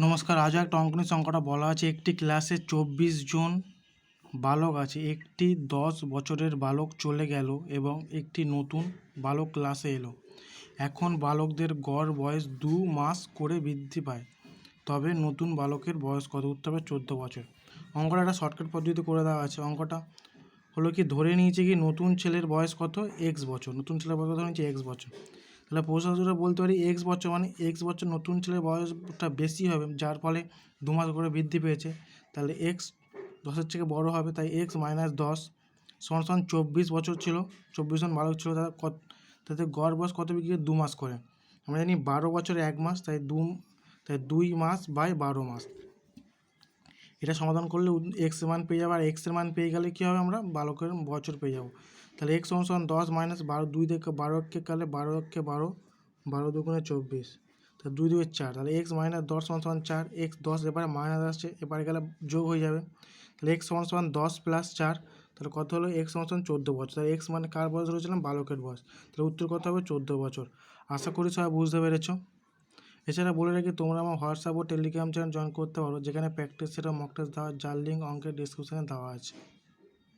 নমস্কার আজও একটা অঙ্কনী সংখ্যাটা বলা আছে। একটি ক্লাসে চব্বিশ জন বালক আছে। একটি দশ বছরের বালক চলে গেল এবং একটি নতুন বালক ক্লাসে এলো। এখন বালকদের গড় বয়স দু মাস করে বৃদ্ধি পায়। তবে নতুন বালকের বয়স কত? উত্তর হবে চোদ্দ বছর। অঙ্কটা একটা শর্টকাট পদ্ধতিতে করে দেওয়া আছে। অঙ্কটা হলো কি, ধরে নিয়েছে কি, নতুন ছেলের বয়স কত? এক্স বছর। নতুন ছেলের বয়স কত? নিয়েছে এক্স বছর। তাহলে প্রশ্নটা বলতে পারি এক্স বছর মানে এক্স বছর নতুন ছেলের বয়সটা বেশি হবে, যার ফলে দু মাস করে বৃদ্ধি পেয়েছে। তাহলে এক্স দশের থেকে বড় হবে, তাই এক্স মাইনাস দশ সমান সমান চব্বিশ বছর ছিল, চব্বিশ জন বালক ছিল তারা কত, তাতে গড় বয়স কত বিক্রি দু মাস করে। আমরা জানি বারো বছরে এক মাস, তাই দু, তাই দুই মাস বাই বারো মাস। এটা সমাধান করলে এক্স মান পেয়ে যাব, আর এক্সের মান পেয়ে গেলে কী হবে আমরা? বালকের বছর পেয়ে যাব। তাহলে এক্স সমান সমান দশ মাইনাস বারো, দুই থেকে বারো একে কালে বারো একে বারো বারো দুগুণে চব্বিশ। তাহলে দুই দুই চার, তাহলে এক্স মাইনাস দশ সমান সমান চার এক্স দশ এবারে মাইনাস আসছে, এবারে গেলে যোগ হয়ে যাবে। তাহলে এক্স সমান সমান দশ প্লাস চার, তাহলে কত হলো? এক্স সমান সমান চোদ্দ বছর। তাহলে এক্স মানে কার বয়স ধরেছিলাম? বালকের বয়স। তাহলে উত্তর কত হবে? চোদ্দ বছর। আশা করি সবাই বুঝতে পেরেছ। এছাড়া বলে রাখি, তোমরা আমার হোয়াটসঅ্যাপ ও টেলিগ্রাম চ্যানেল জয়েন করতে পারো, যেখানে প্র্যাকটিস সেটা মক দেওয়া, যার লিঙ্ক অঙ্কের ডিসক্রিপশানে দেওয়া আছে।